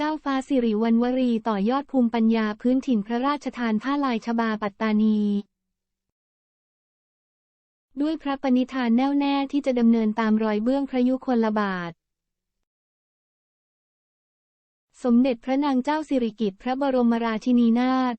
เจ้าฟ้าสิริวัณวรีต่อยอดภูมิปัญญาพื้นถิ่นพระราชทานผ้าลายชบาปัตตานี ด้วยพระปณิธานแน่วแน่ที่จะดำเนินตามรอยเบื้องพระยุคลบาท สมเด็จพระนางเจ้าสิริกิติ์พระบรมราชินีนาถ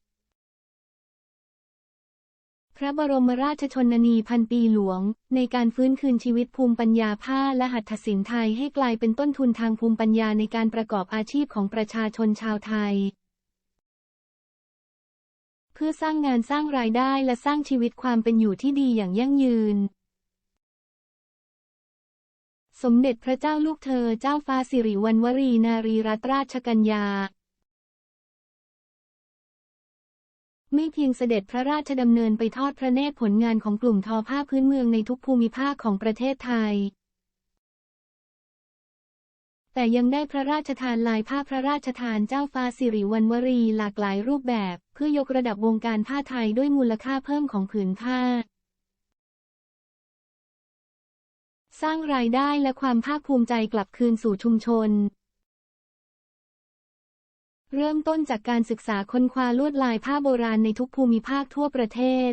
พระบรมราชชนนีพันปีหลวง ในการฟื้นคืนชีวิตภูมิปัญญาผ้าและหัตถศิลป์ไทยให้กลายเป็นต้นทุนทางภูมิปัญญาในการประกอบอาชีพของประชาชนชาวไทย เพื่อสร้างงานสร้างรายได้และสร้างชีวิตความเป็นอยู่ที่ดีอย่างยั่งยืน สมเด็จพระเจ้าลูกเธอเจ้าฟ้าสิริวัณวรีนารีรัตนราชกัญญา ไม่เพียงเสด็จพระราชดำเนินไปทอดพระเนตรผลงานของกลุ่มทอผ้าพื้นเมืองในทุกภูมิภาคของประเทศไทย แต่ยังได้พระราชทานลายผ้าพระราชทานเจ้าฟ้าสิริวัณวรีหลากหลายรูปแบบ เพื่อยกระดับวงการผ้าไทยด้วยมูลค่าเพิ่มของผืนผ้า สร้างรายได้และความภาคภูมิใจกลับคืนสู่ชุมชน เริ่มต้นจากการศึกษาค้นคว้าลวดลายผ้าโบราณในทุกภูมิภาคทั่วประเทศ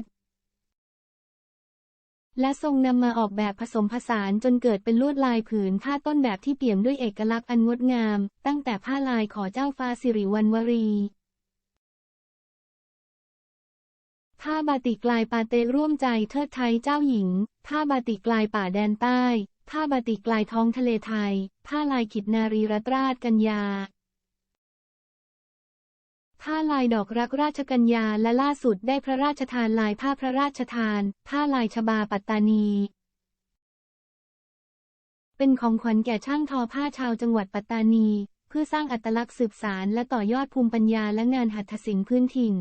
และทรงนำมาออกแบบผสมผสานจนเกิดเป็นลวดลายผืนผ้าต้นแบบที่เปี่ยมด้วยเอกลักษณ์อันงดงาม ตั้งแต่ผ้าลายขอเจ้าฟ้าสิริวัณวรีผ้าบาติกลายปาเตร่วมใจเทิดไทยเจ้าหญิง ผ้าบาติกลายป่าแดนใต้ ผ้าบาติกลายท้องทะเลไทย ผ้าลายขิดนารีรัตราชกัญญา ผ้าลายดอกรักราชกัญญาและล่าสุดได้พระราชทานลายผ้าพระราชทาน ผ้าลายชบาปัตตานี เป็นของขวัญแก่ช่างทอผ้าชาวจังหวัดปัตตานี เพื่อสร้างอัตลักษณ์สืบสารและต่อยอดภูมิปัญญาและงานหัตถศิลป์พื้นถิ่น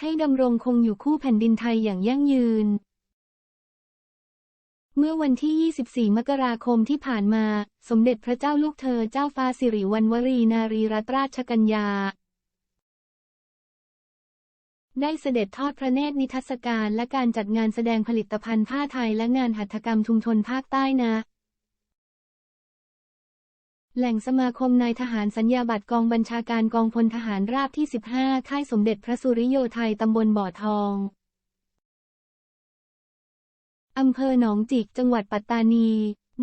ให้ดำรงคงอยู่คู่แผ่นดินไทยอย่างยั่งยืน เมื่อวันที่ 24 มกราคมที่ผ่านมา สมเด็จพระเจ้าลูกเธอเจ้าฟ้าสิริวัณวรีนารีรัตนราชกัญญา ได้เสด็จทอดพระเนตรนิทรรศการและการจัดงานแสดงผลิตภัณฑ์ผ้าไทยและงานหัตถกรรมชุมชนภาคใต้นะ แหล่งสมาคมนายทหารสัญญาบัตรกองบัญชาการกองพลทหารราบที่ 15 ค่ายสมเด็จพระสุริโยไทยตำบลบ่อทอง อำเภอหนองจิกจังหวัดปัตตานี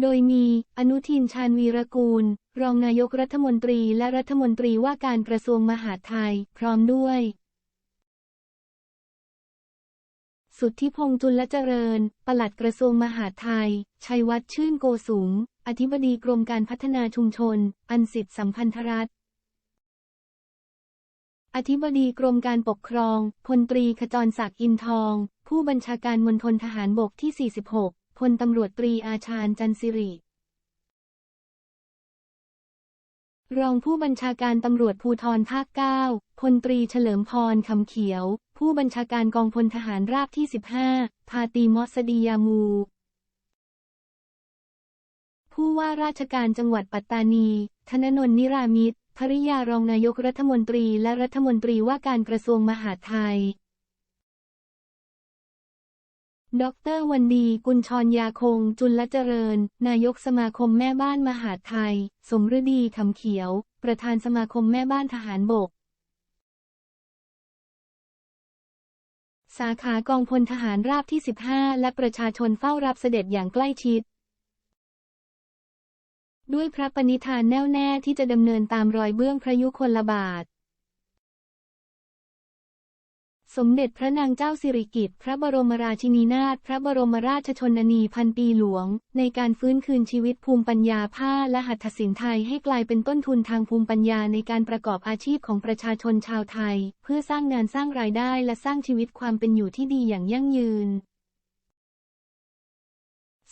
โดยมี อนุทินชาญวีรกูล รองนายกรัฐมนตรีและรัฐมนตรีว่าการกระทรวงมหาดไทย พร้อมด้วย สุทธิพงษ์จุลเจริญ ปลัดกระทรวงมหาดไทย ชัยวัฒน์ชื่นโกสุง อธิบดีกรมการพัฒนาชุมชน อันสิทธิสัมพันธรัฐ อธิบดีกรมการปกครอง พลตรีขจรศักดิ์อินทอง ผู้บัญชาการมณฑลทหารบกที่ 46 พลตำรวจตรีอาชาญจันสิริ รองผู้บัญชาการตำรวจภูธรภาค 9 พลตรีเฉลิมพรคำเขียว ผู้บัญชาการกองพลทหารราบที่ 15 พาตีมอสดียามูผู้ว่าราชการจังหวัดปัตตานี ธนนนนิรามิตร ภริยารองนายกรัฐมนตรีและรัฐมนตรีว่าการกระทรวงมหาดไทย ดรวันดี กุลชรยาคง จุลเจริญ นายกสมาคมแม่บ้านมหาดไทย สมฤดีคำเขียว ประธานสมาคมแม่บ้านทหารบก สาขากองพลทหารราบที่ 15 และประชาชนเฝ้ารับเสด็จอย่างใกล้ชิด ด้วยพระปณิธานแน่วแน่ที่จะดำเนินตามรอยเบื้องพระยุคลบาท สมเด็จพระนางเจ้าสิริกิติ์พระบรมราชินีนาถพระบรมราชชนนีพันปีหลวง ในการฟื้นคืนชีวิตภูมิปัญญาผ้าและหัตถศิลป์ไทยให้กลายเป็นต้นทุนทางภูมิปัญญาในการประกอบอาชีพของประชาชนชาวไทย เพื่อสร้างงานสร้างรายได้และสร้างชีวิตความเป็นอยู่ที่ดีอย่างยั่งยืน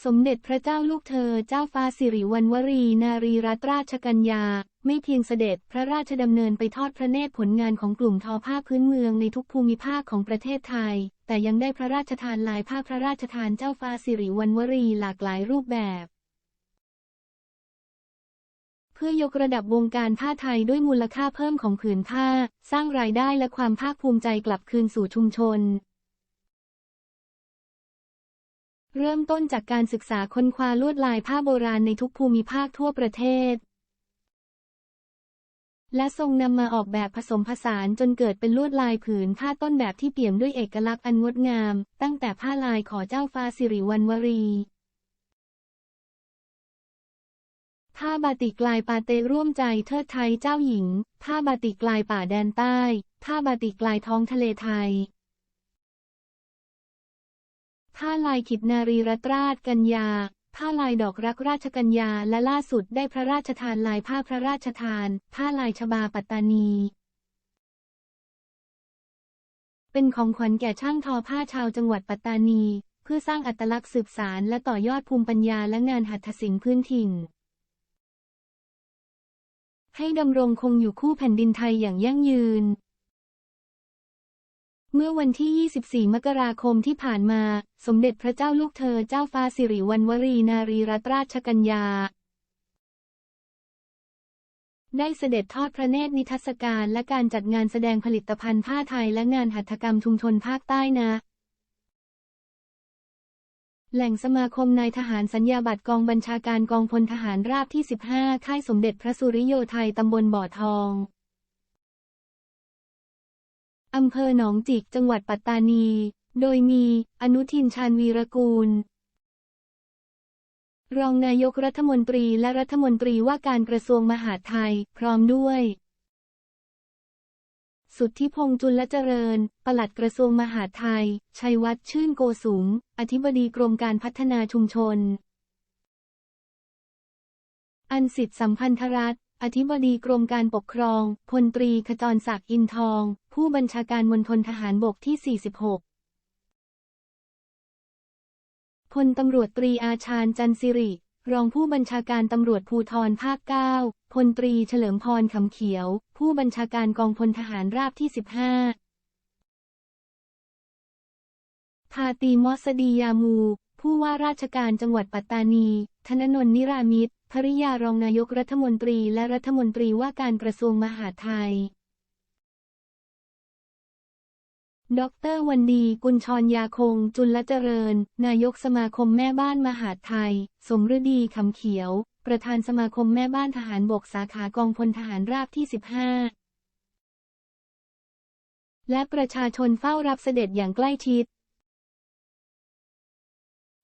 สมเด็จพระเจ้าลูกเธอเจ้าฟ้าสิริวัณวรี นารีรัตนราชกัญญา ไม่เพียงเสด็จพระราชดำเนินไปทอดพระเนตรผลงานของกลุ่มทอผ้าพื้นเมืองในทุกภูมิภาคของประเทศไทย แต่ยังได้พระราชทานลายผ้าพระราชทานเจ้าฟ้าสิริวัณวรีหลากหลายรูปแบบ เพื่อยกระดับวงการผ้าไทยด้วยมูลค่าเพิ่มของผืนผ้า สร้างรายได้และความภาคภูมิใจกลับคืนสู่ชุมชน เริ่มต้นจากการศึกษาค้นคว้าลวดลายผ้าโบราณในทุกภูมิภาคทั่วประเทศ และทรงนำมาออกแบบผสมผสานจนเกิดเป็นลวดลายผืนผ้าต้นแบบที่เปี่ยมด้วยเอกลักษณ์อันงดงาม ตั้งแต่ผ้าลายขอเจ้าฟ้าสิริวัณวรีผ้าบาติกลายปาเตร่วมใจเทิดไทยเจ้าหญิง ผ้าบาติกลายป่าแดนใต้ ผ้าบาติกลายท้องทะเลไทย ผ้าลายขิดนารีรัตราชกัญญา ผ้าลายดอกรักราชกัญญา และล่าสุดได้พระราชทานลายผ้าพระราชทาน ผ้าลายชบาปัตตานี เป็นของขวัญแก่ช่างทอผ้าชาวจังหวัดปัตตานี เพื่อสร้างอัตลักษณ์สืบสารและต่อยอดภูมิปัญญาและงานหัตถศิลป์พื้นถิ่น ให้ดำรงคงอยู่คู่แผ่นดินไทยอย่างยั่งยืน เมื่อวันที่ 24 มกราคมที่ผ่านมา สมเด็จพระเจ้าลูกเธอเจ้าฟ้าสิริวัณวรีนารีรัตนราชกัญญา ได้เสด็จทอดพระเนตรนิทรรศการและการจัดงานแสดงผลิตภัณฑ์ผ้าไทยและงานหัตถกรรมชุมชนภาคใต้นะแหล่งสมาคมนายทหารสัญญาบัตรกองบัญชาการกองพลทหารราบที่ 15 ค่ายสมเด็จพระสุริโยไทยตำบลบ่อทอง อำเภอหนองจิกจังหวัดปัตตานี โดยมี อนุทินชาญวีรกูล รองนายกรัฐมนตรีและรัฐมนตรีว่าการกระทรวงมหาดไทย พร้อมด้วย สุทธิพงษ์จุลเจริญ ปลัดกระทรวงมหาดไทย ชัยวัฒน์ชื่นโกสุม อธิบดีกรมการพัฒนาชุมชน อันสิทธิสัมพันธรัฐ อธิบดีกรมการปกครอง พลตรีขจรศักดิ์อินทอง ผู้บัญชาการมณฑลทหารบกที่ 46 พลตำรวจตรีอาชาญจันสิริ รองผู้บัญชาการตำรวจภูธรภาค 9 พลตรีเฉลิมพรขำเขียว ผู้บัญชาการกองพลทหารราบที่ 15พาตีมอสดียามู ผู้ว่าราชการจังหวัดปัตตานี ธนนนนิรามิตร ภริยารองนายกรัฐมนตรีและรัฐมนตรีว่าการกระทรวงมหาดไทย ดรวันดีกุลชรยาคง จุลเจริญ นายกสมาคมแม่บ้านมหาดไทย สมฤดีคำเขียว ประธานสมาคมแม่บ้านทหารบกสาขากองพลทหารราบที่ 15 และประชาชนเฝ้ารับเสด็จอย่างใกล้ชิด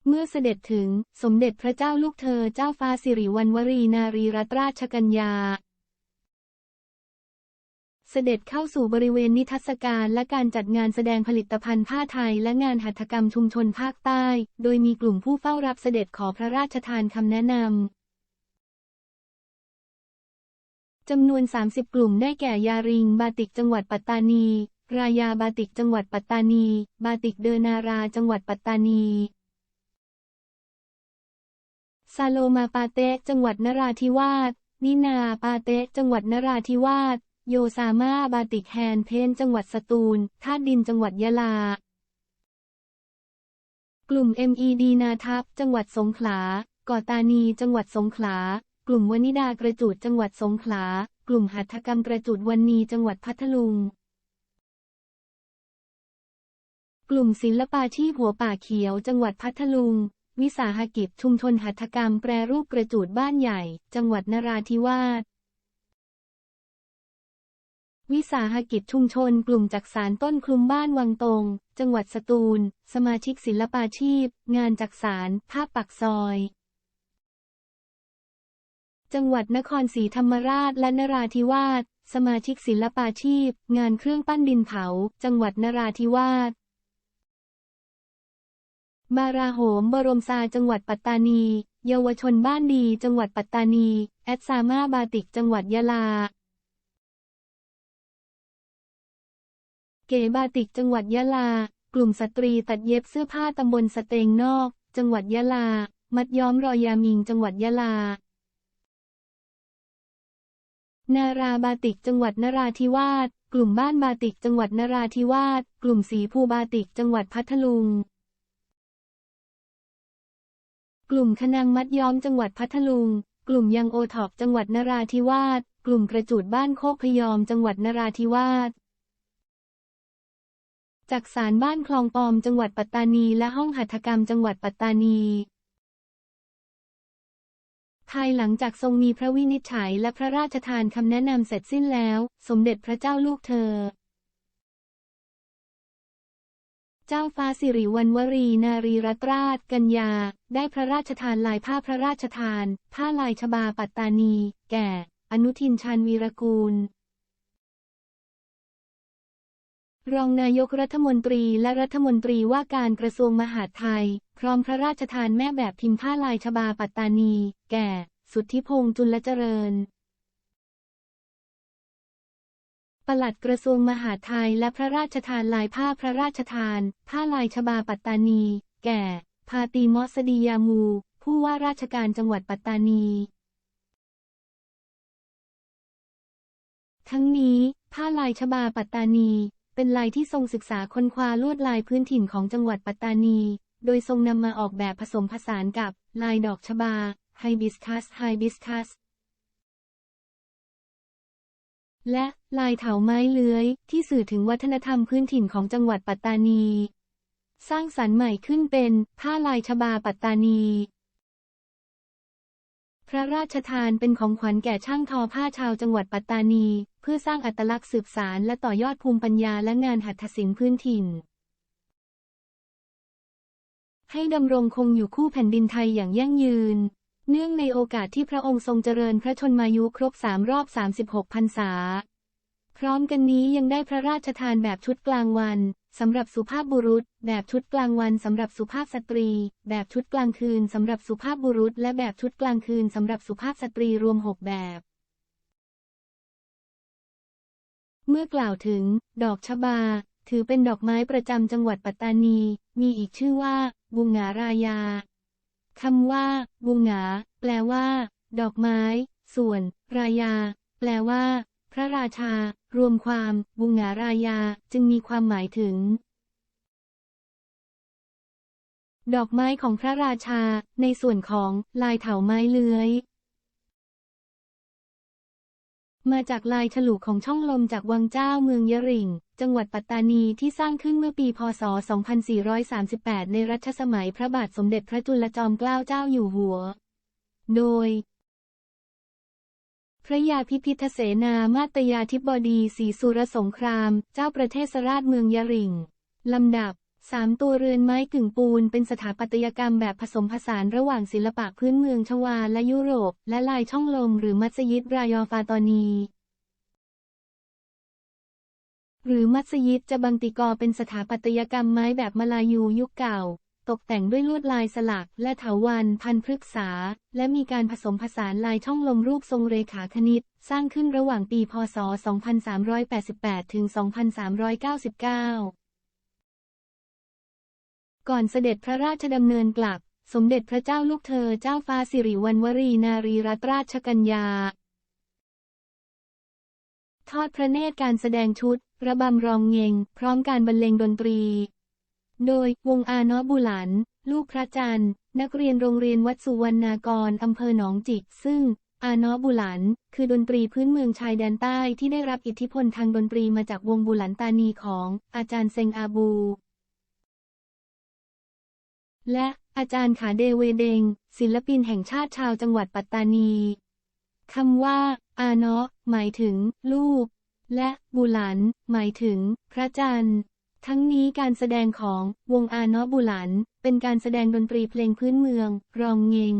เมื่อเสด็จถึงสมเด็จพระเจ้าลูกเธอเจ้าฟ้าสิริวัณวรีนารีรัตนราชกัญญา เสด็จเข้าสู่บริเวณนิทรรศการและการจัดงานแสดงผลิตภัณฑ์ผ้าไทยและงานหัตถกรรมชุมชนภาคใต้ โดยมีกลุ่มผู้เฝ้ารับเสด็จขอพระราชทานคำแนะนำจำนวน 30 กลุ่มได้แก่ยาริง บาติกจังหวัดปัตตานี รายาบาติกจังหวัดปัตตานี บาติกเดนาราจังหวัดปัตตานี ซาโลมาปาเตะจังหวัดนราธิวาส นินาปาเตะจังหวัดนราธิวาส โยซามาบาติกแฮนเพนจังหวัดสตูลธาดินจังหวัดยะลา กลุ่ม MED นาทับจังหวัดสงขลาก่อตานีจังหวัดสงขลา กลุ่มวนิดากระจูดจังหวัดสงขลา กลุ่มหัตถกรรมกระจูดวันนีจังหวัดพัทลุง กลุ่มศิลปาชีพหัวป่าเขียวจังหวัดพัทลุง วิสาหกิจชุมชนหัตถกรรมแปรรูปกระจูดบ้านใหญ่ จังหวัดนราธิวาส วิสาหกิจชุมชนกลุ่มจักสารต้นคลุมบ้านวังตรงจังหวัดสตูล สมาชิกศิลปาชีพ งานจักสารภาพปักซอย จังหวัดนครศรีธรรมราชและนราธิวาส สมาชิกศิลปาชีพ งานเครื่องปั้นดินเผา จังหวัดนราธิวาส บาราโหม บรมซาจังหวัดปัตตานี เยาวชนบ้านดี จังหวัดปัตตานี แอดซามาบาติก จังหวัดยะลา เก๋บาติก จังหวัดยะลา กลุ่มสตรีตัดเย็บเสื้อผ้าตำบลสเตงนอก จังหวัดยะลา มัดย้อมรอยยามิง จังหวัดยะลา นาราบาติก จังหวัดนราธิวาส กลุ่มบ้านบาติก จังหวัดนราธิวาส กลุ่มสีภูบาติก จังหวัดพัทลุง กลุ่มคนังมัดย้อมจังหวัดพัทลุง กลุ่มยังโอท็อปจังหวัดนราธิวาส กลุ่มกระจูดบ้านโคกพยอมจังหวัดนราธิวาสจักสารบ้านคลองปอมจังหวัดปัตตานีและห้องหัตถกรรมจังหวัดปัตตานีไทายหลังจากทรงมีพระวินิจฉัยและพระราชทานคำแนะนำเสร็จสิ้นแล้ว สมเด็จพระเจ้าลูกเธอ เจ้าฟ้าสิริวัณวรีนารีรัตราชกัญญา ได้พระราชทานลายผ้าพระราชทาน ผ้าลายชบาปัตตานี แก่ อนุทินชาญวีรกูล รองนายกรัฐมนตรีและรัฐมนตรีว่าการกระทรวงมหาดไทย พร้อมพระราชทานแม่แบบพิมพ์ผ้าลายชบาปัตตานี แก่ สุทธิพงษ์จุลเจริญ ปลัดกระทรวงมหาดไทยและพระราชทานลายผ้าพระราชทาน ผ้าลายชบาปัตตานี แก่ พาตีมอสดียามู ผู้ว่าราชการจังหวัดปัตตานี ทั้งนี้ ผ้าลายชบาปัตตานี เป็นลายที่ทรงศึกษาค้นคว้าลวดลายพื้นถิ่นของจังหวัดปัตตานี โดยทรงนำมาออกแบบผสมผสานกับ ลายดอกชบาไฮบิสคัสไฮบิสคัส และลายเถาไม้เลื้อย ที่สื่อถึงวัฒนธรรมพื้นถิ่นของจังหวัดปัตตานี สร้างสรรค์ใหม่ขึ้นเป็นผ้าลายชบาปัตตานี พระราชทานเป็นของขวัญแก่ช่างทอผ้าชาวจังหวัดปัตตานี เพื่อสร้างอัตลักษณ์สืบสารและต่อยอดภูมิปัญญาและงานหัตถศิลป์พื้นถิ่น ให้ดำรงคงอยู่คู่แผ่นดินไทยอย่างยั่งยืน เนื่องในโอกาสที่พระองค์ทรงเจริญพระชนมายุครบสามรอบ 36พรรษา พร้อมกันนี้ยังได้พระราชทานแบบชุดกลางวันสำหรับสุภาพบุรุษ แบบชุดกลางวันสำหรับสุภาพสตรี แบบชุดกลางคืนสำหรับสุภาพบุรุษ และแบบชุดกลางคืนสำหรับสุภาพสตรีรวม6แบบ เมื่อกล่าวถึง ดอกชบา ถือเป็นดอกไม้ประจำจังหวัดปัตตานี มีอีกชื่อว่า บุงหงารายา คำว่าบูงหงาแปลว่า ดอกไม้ ส่วน รายา แปลว่า พระราชา รวมความบูงหงารายาจึงมีความหมายถึง ดอกไม้ของพระราชา ในส่วนของลายเถาไม้เลื้อย มาจากลายฉลุของช่องลมจากวังเจ้าเมืองยะริง จังหวัดปัตตานีที่สร้างขึ้นเมื่อปี พศ 2438 ในรัชสมัยพระบาทสมเด็จพระจุลจอมเกล้าเจ้าอยู่หัว โดย พระยาพิพิธเสนามาตยาธิบดีศรีสุรสงคราม เจ้าประเทศราชเมืองยะริง ลำดับ สามตัวเรือนไม้กึ่งปูนเป็นสถาปัตยกรรมแบบผสมผสานระหว่างศิลปะพื้นเมืองชวาและยุโรป และลายช่องลมหรือมัสยิดรายอฟาตอนี หรือมัสยิดจะบังติกอเป็นสถาปัตยกรรมไม้แบบมาลายูยุคเก่า ตกแต่งด้วยลวดลายสลักและเถาวันพันพฤกษา และมีการผสมผสานลายช่องลมรูปทรงเรขาคณิต สร้างขึ้นระหว่างปีพศ 2388 ถึง 2399 ก่อนเสด็จพระราชดำเนินกลับ สมเด็จพระเจ้าลูกเธอเจ้าฟ้าสิริวัณวรีนารีรัตนราชกัญญา ทอดพระเนตรการแสดงชุด ระบำรองเงงพร้อมการบรรเลงดนตรี โดยวงอาเนบุหลัน ลูกพระจันทร์ นักเรียนโรงเรียนวัดสุวรรณากรอำเภอหนองจิก ซึ่งอาเนบุหลัน คือดนตรีพื้นเมืองชายแดนใต้ที่ได้รับอิทธิพลทางดนตรีมาจากวงบุหลันตานีของอาจารย์เซงอาบู และอาจารย์ขาเดเวเดง ศิลปินแห่งชาติชาวจังหวัดปัตตานีคำว่า อาเนาะหมายถึง ลูก และบุหลัน หมายถึง พระจันทร์ ทั้งนี้การแสดงของวงอาเนาะบุหลัน เป็นการแสดงดนตรีเพลงพื้นเมือง รองเงง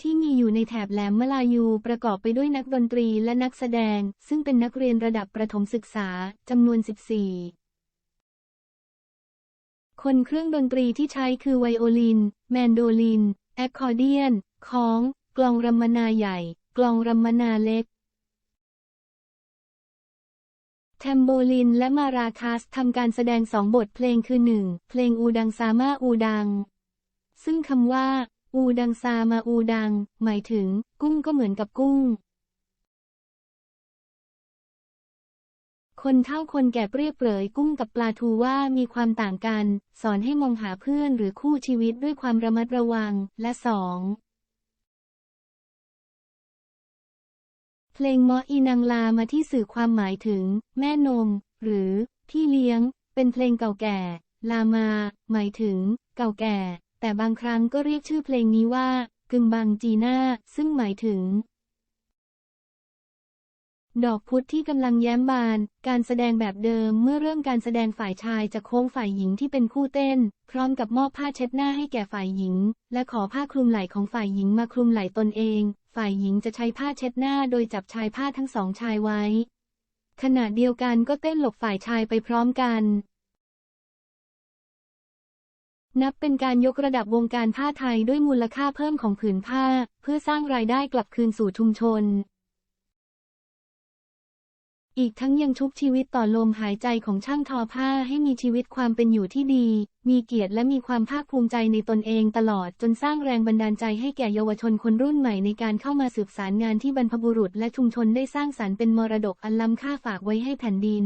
ที่มีอยู่ในแถบแหลมมลายูประกอบไปด้วยนักดนตรีและนักแสดง ซึ่งเป็นนักเรียนระดับประถมศึกษาจำนวน 14 คนเครื่องดนตรีที่ใช้คือไวโอลิน แมนโดลิน แอคคอร์เดียนค้อง กลองรัมมนาใหญ่ กลองรัมมนาเล็ก แทมโบลินและมาราคัสทำการแสดงสองบทเพลงคือหนึ่งเพลงอูดังซามาอูดัง ซึ่งคำว่า อูดังซามาอูดัง หมายถึง กุ้งก็เหมือนกับกุ้ง คนเท่าคนแก่เปรียบเปรยกุ้งกับปลาทูว่ามีความต่างกัน สอนให้มองหาเพื่อนหรือคู่ชีวิตด้วยความระมัดระวัง และสองเพลงมออีนังลามาที่สื่อความหมายถึง แม่นม หรือ พี่เลี้ยง เป็นเพลงเก่าแก่ ลามา หมายถึง เก่าแก่ แต่บางครั้งก็เรียกชื่อเพลงนี้ว่า กึมบังจีน่าซึ่งหมายถึง ดอกพุธที่กำลังแย้มบาน การแสดงแบบเดิมเมื่อเริ่มการแสดงฝ่ายชายจะโค้งฝ่ายหญิงที่เป็นคู่เต้น พร้อมกับมอบผ้าเช็ดหน้าให้แก่ฝ่ายหญิง และขอผ้าคลุมไหล่ของฝ่ายหญิงมาคลุมไหล่ตนเอง ฝ่ายหญิงจะใช้ผ้าเช็ดหน้าโดยจับชายผ้าทั้งสองชายไว้ ขณะเดียวกันก็เต้นหลบฝ่ายชายไปพร้อมกัน นับเป็นการยกระดับวงการผ้าไทยด้วยมูลค่าเพิ่มของผืนผ้า เพื่อสร้างรายได้กลับคืนสู่ชุมชน อีกทั้งยังชุบชีวิตต่อลมหายใจของช่างทอผ้าให้มีชีวิตความเป็นอยู่ที่ดี มีเกียรติและมีความภาคภูมิใจในตนเองตลอดจนสร้างแรงบันดาลใจให้แก่เยาวชนคนรุ่นใหม่ในการเข้ามาสืบสารงานที่บรรพบุรุษและชุมชนได้สร้างสรรค์เป็นมรดกอันล้ำค่าฝากไว้ให้แผ่นดิน